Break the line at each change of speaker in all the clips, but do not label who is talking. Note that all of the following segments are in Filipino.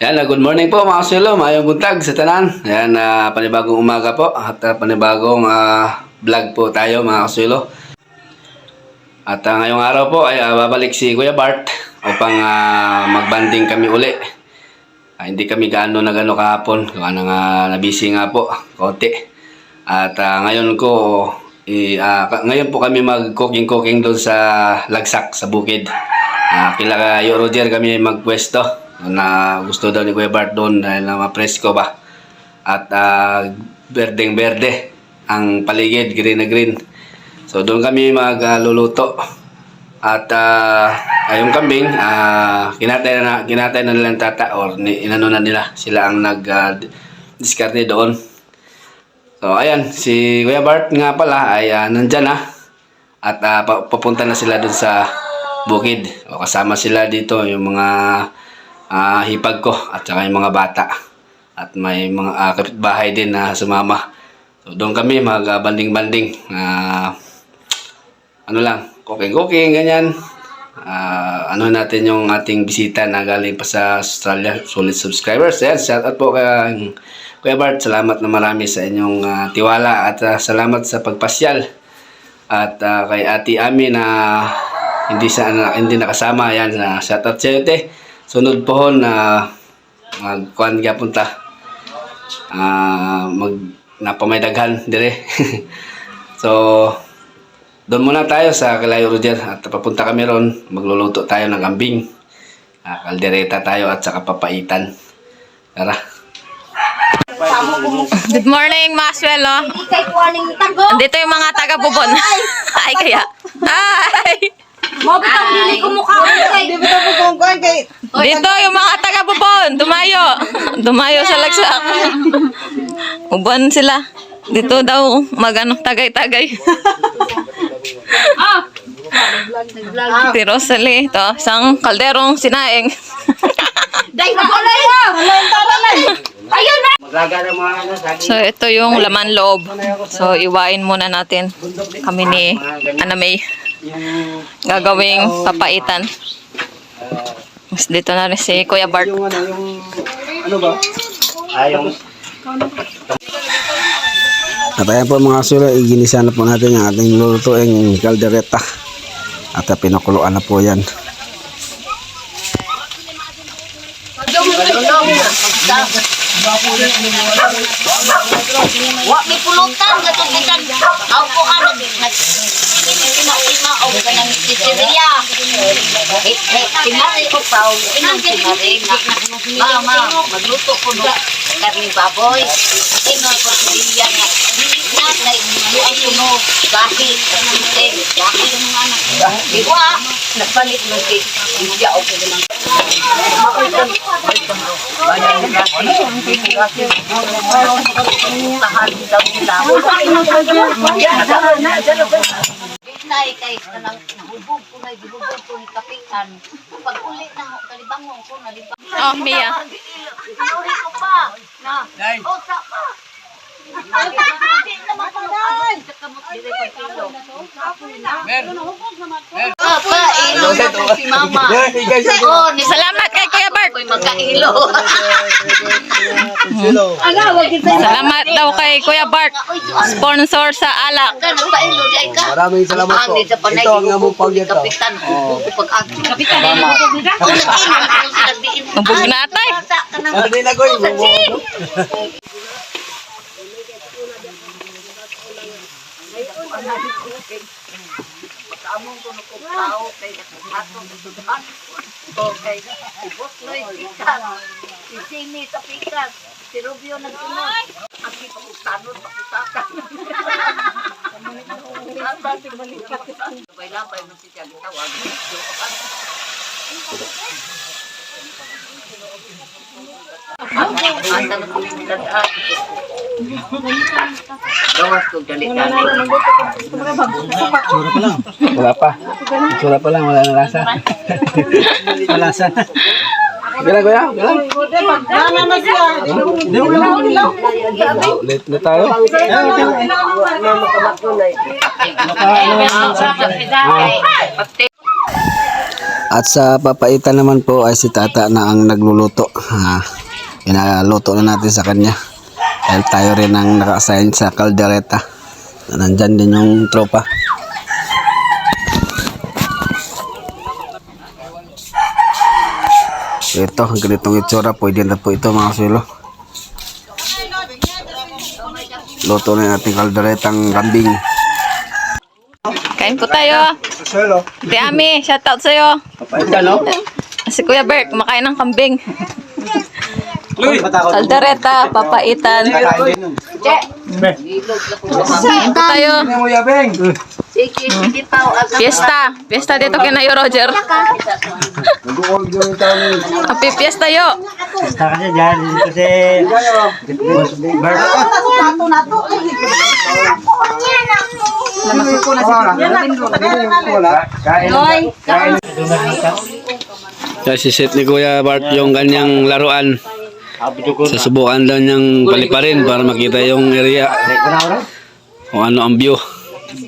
Yan, ah, good morning po mga kasulo, mayong buntag sa tanan. Yan, ah, panibagong umaga po at ah, panibagong ah, vlog po tayo mga kasulo. At ah, ngayong araw po ay ah, babalik si Kuya Bart upang ah, magbanding kami uli. Ah, hindi kami gaano na gano kahapon, kaya nga nabisi nga po, konti. At ah, ngayon ko, i, ka- ngayon po kami mag-cooking-cooking doon sa Lagsak, sa Bukid. Ah, kila Yo Roger kami magpwesto na gusto daw ni Kuya Bart doon dahil na mapresko ba. At ah, berdeng berde ang paligid, green na green. So doon kami magluluto. At ah, ay, yung kambing, ah, kinatay na kinatay na nilang tata or ni, inano na nila. Sila ang nag ah, diskarte doon. So ayan, si Kuya Bart nga pala ay ah, nandyan na. At ah, pa- papunta na sila doon sa bukid. O, kasama sila dito yung mga ah, hipag ko at saka yung mga bata. At may mga ah, kapitbahay din na sumama. So doon kami mag-banding-banding. ah, ano lang, cooking-cooking, ganyan. Ah, ano natin yung ating bisita na galing pa sa Australia, solid subscribers. Ayan, shout out po kay Kuya Bart. Salamat na marami sa inyong ah, tiwala at ah, salamat sa pagpasyal. At ah, kay Ate Ami na hindi sa hindi nakasama yan na shout out sa. Sunod po na magkuan ka punta. Ah, mag napamaydagan dire. so doon muna tayo sa Kalayo Roger at papunta kami ron. Magluluto tayo ng kambing. Ah, kaldereta tayo at saka papaitan. Tara.
Good morning,
aning tago.
Dito yung mga taga-bubon. Ay, kaya. Ay!
Mo bitang dili ko mukha ko kay.
Di ba ito kung kuhan kay...
Dito yung mga taga-bubon. Dumayo. Dumayo sa lagsak. Ubon sila. Dito daw magano tagay-tagay. Si Rosalie, ito, isang kalderong sinaing.
Ko na ya. Ayun na.
so, ito yung laman loob. So, iwain muna natin kami ni Anamay. Gagawing papaitan. Mas dito na rin si Kuya Bart.
Yung ano, yung... Ano ba? Ayong...
At ayan po mga sura, iginisa na po natin yung ating lulutuing kaldereta. At pinakuluan na po yan.
Wa mi pulutan gato tikan. Aw ko ana di nag Tima-tima o kanang chichiria. Eh, eh, timari ko pa o inang timari na. Mama, magluto ko no baboy. Ino ko chichiria na. Na na ay kuno gahi. Di ba? Nagpalit mo kay India o kanang Nay kay kanang hubog ko nay gibubog ko ni kapitan. Pag uli na ho kalibangon ko na libang.
Oh, Mia.
Uri ko pa. Na. O sa pa. Oh, ni
Salamat kay Kuya Bart.
Magkailo.
Salamat daw kay Kuya Bart. Sponsor sa alak.
Ka nagpailo di ay ka.
Maraming salamat po. Ito ang among pagyato.
Kapitan, hubog ko pag aki. Kapitan, hubog nila. Oh, nag-ino.
Hubog na, tay.
Sa ka ng
Ano din ako yung...
among kuno ko tao kay atong duduhan. Okay. Ubos loy pikas. Si Simi sa pikas. Si Rubio nagsunod. Aki pa ko tanod pakutakan. Labay-labay mo si Tiag tawag. Asa na kami nagdaan. Gawas ko galit-galit.
Wala pa. Sura pa lang, wala na lasa. Malasa. Lang kuya, okay lang.
Mana na siya. Di ko lang.
Late na tayo. At sa papaitan naman po ay si tata na ang nagluluto. Ah, inaluto na natin sa kanya. Dahil tayo rin ang naka-assign sa kaldereta. Nandyan din yung tropa. Ito, ganitong itsura. Pwede na po ito mga sulo. Luto na natin kalderetang kambing.
Kain po tayo. Ate Ami, shoutout sa'yo. Si Kuya Bert, kumakain ng kambing. Aldereta, papaitan. Kain po tayo.
Sige, sige pa.
Fiesta. Fiesta dito kina yo, Roger. Happy fiesta yo.
Basta kasi dyan, kasi... Bert.
Kasi set ni Kuya Bart yung kanyang laruan. Susubukan daw niyang paliparin para makita yung area. Kung ano ang view.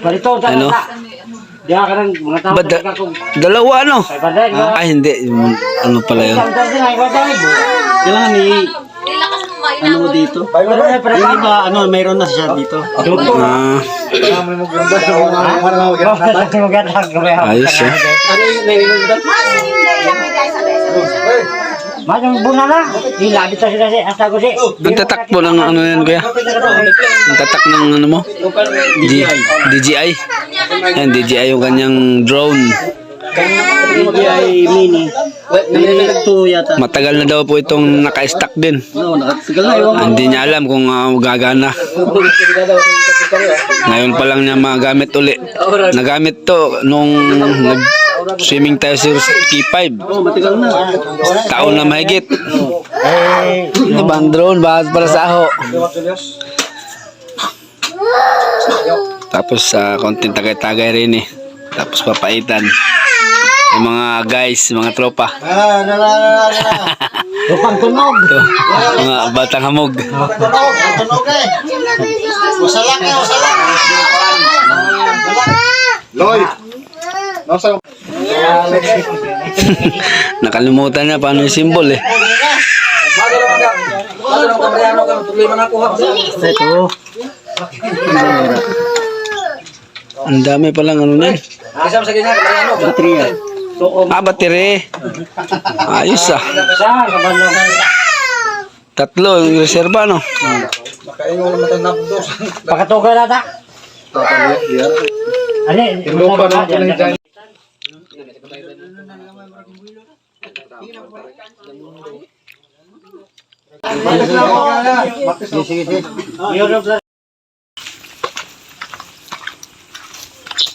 Palito,
Ano?
Di ka ng mga tao.
Ba, da- dalawa ano?
Ay?
Ah, hindi. Yung- Ano pala yun?
Kailangan ni... Ano mo dito? Yung iba, ano, mayroon na siya dito.
Ah, ayos eh.
Madang buna na. Hilabit sa sila si Asta ko si.
Ang tatak po ng ano yan Kuya? Ang tatak ng ano mo? D- DJI. Yan, DJI yung kanyang drone.
DJI Mini.
Matagal na daw po itong naka-stack din. Hindi niya alam kung uh, gagana. Ngayon pa lang niya magamit uli. Nagamit to nung nag swimming tayo sa K5.
Oh, matagal na.
Taon na mahigit.
Eh,
Ano ba ang drone? Bakit para sa aho? Tapos sa konting tagay-tagay rin eh. Tapos papaitan. Yung mga guys, mga tropa.
Lupang tunog.
Ito, mga batang hamog. Nakalimutan niya paano yung symbol eh.
Ito.
Ang dami palang ano niyan.
Baterya.
Ah, battery. Ayos ah. Tatlo, yung reserva no?
Pakatugan na ta. Ali, lupa Sige, sige. Yun,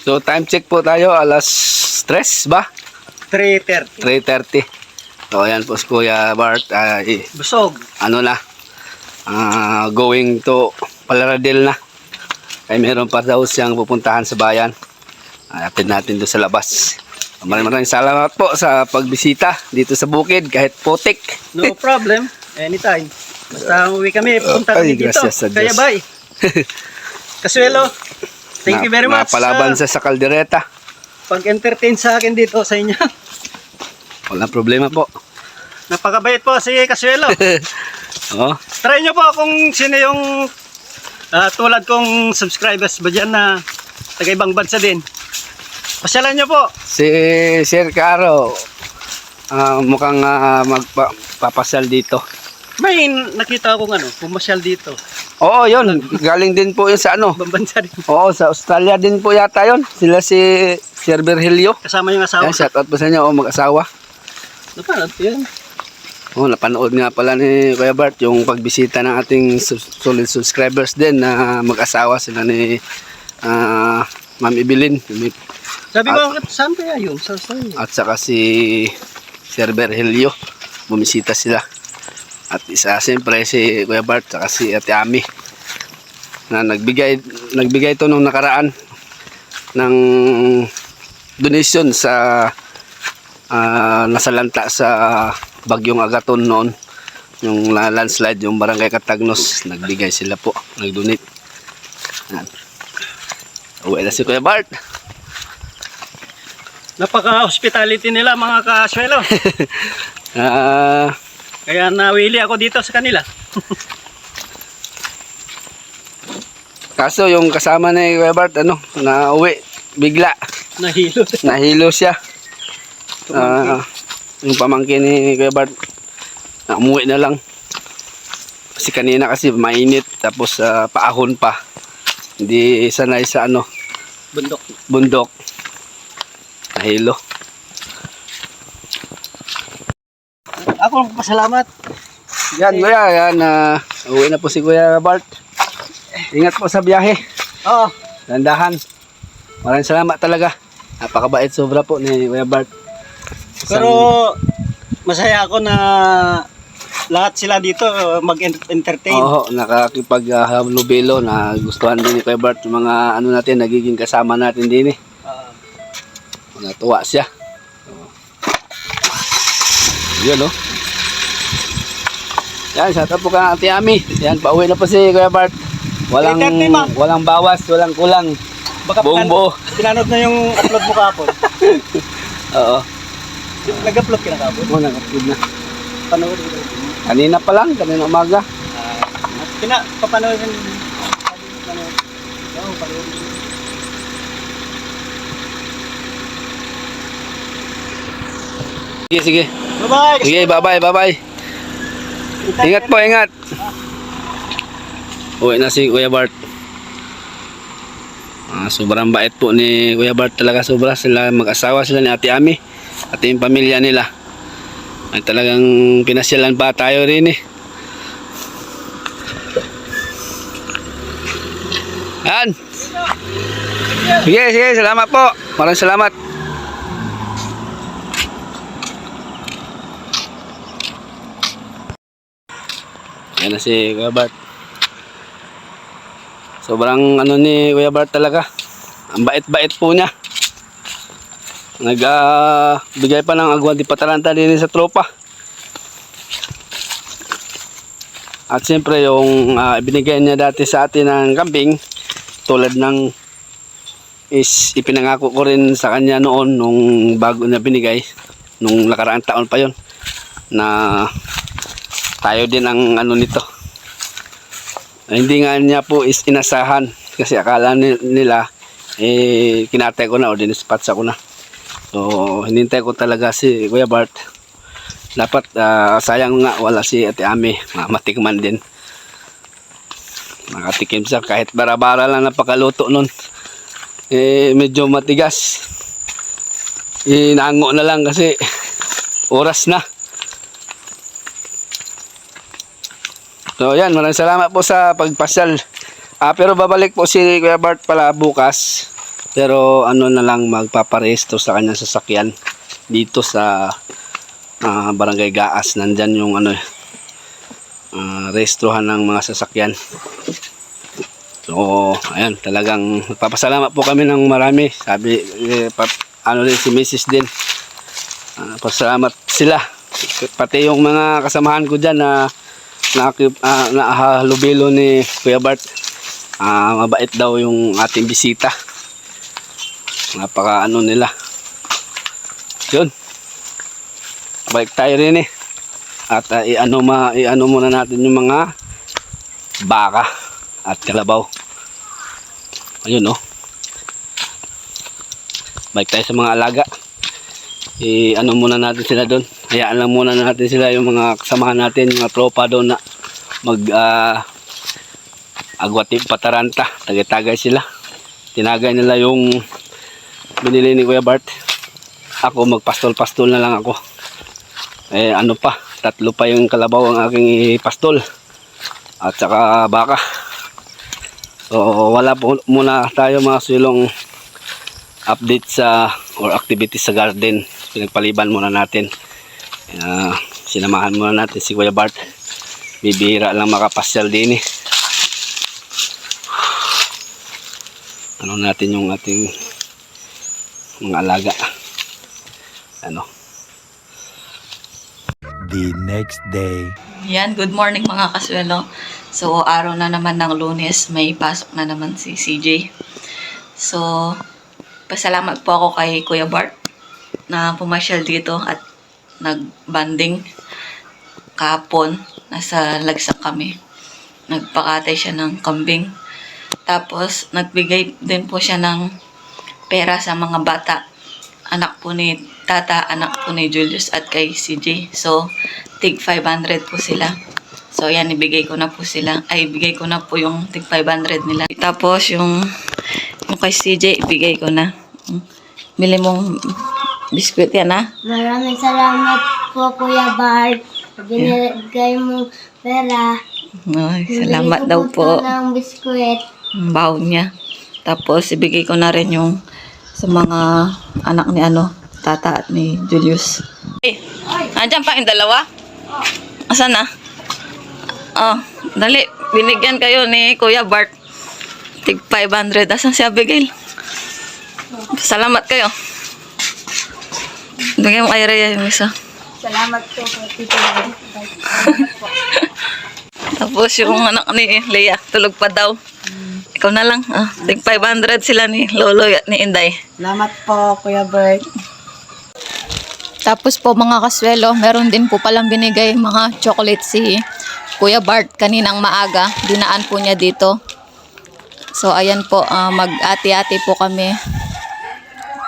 So time check po tayo, alas 3 ba?
3.30.
3.30. So ayan po si Kuya Bart, eh,
Busog.
ano na, ah, going to Palaradel na. Ay meron pa daw siyang pupuntahan sa bayan. Uh, Atid natin doon sa labas. Maraming maraming salamat po sa pagbisita dito sa bukid kahit putik.
No problem. Anytime. Basta uwi kami, punta
Ay,
kami dito.
gracias sa
Kaya
Diyos.
bye. Kasuelo, thank you very much.
Napalaban
sa
sa sa kaldereta.
pag-entertain sa akin dito sa inyo.
Walang problema po.
Napakabait po si Kasuelo.
Oh,
Try nyo po kung sino yung ah, tulad kong subscribers ba dyan na taga ibang bansa din. Pasyalan nyo po.
si Sir Caro, ah, mukhang ah, magpapasal dito.
May nakita akong ano, pumasyal dito.
Oo, yun. Galing din po yun sa ano.
Ibang bansa din.
Oo, sa Australia din po yata yun. Sila si Sir Virgilio.
Kasama yung asawa.
Yan, shout out po sa inyo, oh, mag-asawa.
Napanood yun.
Oh, napanood nga pala ni Kuya Bart yung pagbisita ng ating solid subscribers din na mag-asawa sila ni ah, Ma'am Evelyn
Sabi ko, saan kaya yun? Sa saan
at saka si Sir Virgilio. Bumisita sila. At isa siyempre si Kuya Bart saka si Ate Ami na nagbigay nagbigay to nung nakaraan ng donation sa ah, nasalanta sa bagyong Agaton noon yung la- landslide yung barangay Katagnos nagbigay sila po nag-donate uwi na si Kuya Bart
Napaka-hospitality nila mga kaswelo.
Ah,
Kaya nawili ako dito sa kanila.
kaso yung kasama ni Kuya Bart, ano, na uwi, bigla.
Nahilo.
Nahilo siya. Ah, yung pamangkin ni Kuya Bart, na umuwi na lang. Kasi kanina kasi mainit, tapos ah, paahon pa. Hindi sanay sa ano,
Bundok.
bundok. Nahilo.
Ako pasalamat.
Yan, Kuya, yan. ah, uwi na po si Kuya Bart. Ingat po sa biyahe.
Oo.
Dandahan. Maraming salamat talaga. Napakabait sobra po ni Kuya Bart.
Pero masaya ako na lahat sila dito uh, mag-entertain.
Oo, nakakipag-halubilo na gustuhan din ni Kuya Bart yung mga ano natin, nagiging kasama natin din eh. Natuwa siya. Oo. Yun oh. Yan, shout out po ka Ate Ami. Yan, pauwi na po si Kuya Bart. Walang, walang bawas, walang kulang.
baka
Buong buo.
pinanood na yung upload mo kahapon.
Oo.
Nag-upload ka na kahapon.
Oh, nag-upload na.
Panood mo.
Kanina pa lang, kanina umaga.
Ah, pina, papanood yung panood. Oo, panood.
Sige, sige.
Bye-bye!
Sige, bye-bye, bye-bye. Ingat po, ingat. Uwi na si Kuya Bart. Ah, sobrang bait po ni Kuya Bart talaga sobra sila mag-asawa sila ni Ate Ami at yung pamilya nila. Ay talagang pinasyalan pa tayo rin eh. Yan. Sige, sige, salamat po. Maraming salamat. Yan na si Kuya Bart. Sobrang ano ni Kuya Bart talaga. Ang bait-bait po niya. Nag ah, bigay pa ng agwan di patalanta din sa tropa. At siyempre yung ah, ibinigay niya dati sa atin ng kambing tulad ng is ipinangako ko rin sa kanya noon nung bago niya binigay nung nakaraang taon pa yon na tayo din ang ano nito. Hindi nga niya po is inasahan. Kasi akala ni- nila eh kinatay ko na o dinispatch ako na. So hinintay ko talaga si Kuya Bart. Dapat ah, sayang nga wala si Ate Ami. Ma- matikman din. Nakatikim siya. Kahit bara-bara lang napakaluto nun. Eh medyo matigas. Inango na lang kasi oras na So yan, maraming salamat po sa pagpasyal. Ah, pero babalik po si Kuya Bart pala bukas. Pero ano na lang magpaparesto sa kanyang sasakyan dito sa ah, Barangay Gaas. Nandyan yung ano uh, restohan ng mga sasakyan. So, ayan, talagang papasalamat po kami ng marami. Sabi, eh, pap, ano rin si Mrs. din. Ah, pasalamat sila. Pati yung mga kasamahan ko dyan na nakip, ah, nahalubilo ni Kuya Bart. Ah, mabait daw yung ating bisita. Napaka ano nila. Yun. Balik tayo rin eh. At ah, i-ano, ma, i-ano muna natin yung mga baka at kalabaw. Ayun oh. Balik tayo sa mga alaga. I-ano muna natin sila doon. Hayaan lang muna natin sila yung mga kasamahan natin, mga tropa doon na mag uh, agwati pataranta. Tagay-tagay sila. Tinagay nila yung binili ni Kuya Bart. Ako magpastol-pastol na lang ako. Eh ano pa, tatlo pa yung kalabaw ang aking pastol. At saka baka. So wala po muna tayo mga sulong update sa or activities sa garden. Pinagpaliban muna natin. Uh, sinamahan muna natin si Kuya Bart. Bibihira lang makapasyal din eh. Ano natin yung ating mga alaga. Ano?
the next day.
Yan, good morning mga kaswelo. So, araw na naman ng lunes, may pasok na naman si CJ. So, pasalamat po ako kay Kuya Bart na pumasyal dito at nagbanding kahapon. Nasa lagsak kami. Nagpakatay siya ng kambing. Tapos, nagbigay din po siya ng pera sa mga bata. Anak po ni Tata, anak po ni Julius at kay CJ. So, tig 500 po sila. So, yan, ibigay ko na po sila. Ay, ibigay ko na po yung tig 500 nila. Tapos, yung, yung kay CJ, ibigay ko na. Bili mong biskwit yan, ha?
Maraming salamat po, Kuya Bart. Binigay mo pera.
Ay, salamat daw po.
ng biskwit.
Ang baon niya. Tapos, ibigay ko na rin yung sa mga anak ni ano, tata at ni Julius. Eh, andyan pa yung dalawa? Asan na? Oh, dali. Binigyan kayo ni Kuya Bart. Tig 500. Asan si Abigail? Salamat kayo. Bigyan mo kay Rhea yung isa.
Salamat po, Tito Bart.
Tapos yung anak ni Leah, tulog pa daw. Ikaw na lang. Ah, tig 500 sila ni Lolo at ni Inday.
Salamat po, Kuya Bert.
Tapos po mga kaswelo, meron din po palang binigay mga chocolate si Kuya Bart kaninang maaga. Dinaan po niya dito. So ayan po, ah, mag-ati-ati po kami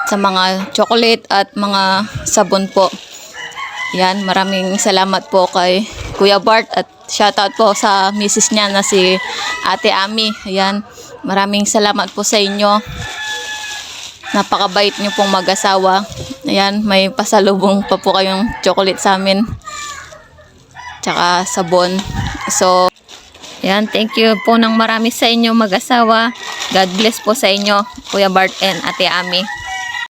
sa mga chocolate at mga sabon po. Yan, maraming salamat po kay Kuya Bart at shoutout po sa misis niya na si Ate Ami. Ayan, maraming salamat po sa inyo. Napakabait niyo pong mag-asawa. Ayan, may pasalubong pa po kayong chocolate sa amin. Tsaka sabon. So, ayan, thank you po ng marami sa inyo mag-asawa. God bless po sa inyo, Kuya Bart and Ate Ami.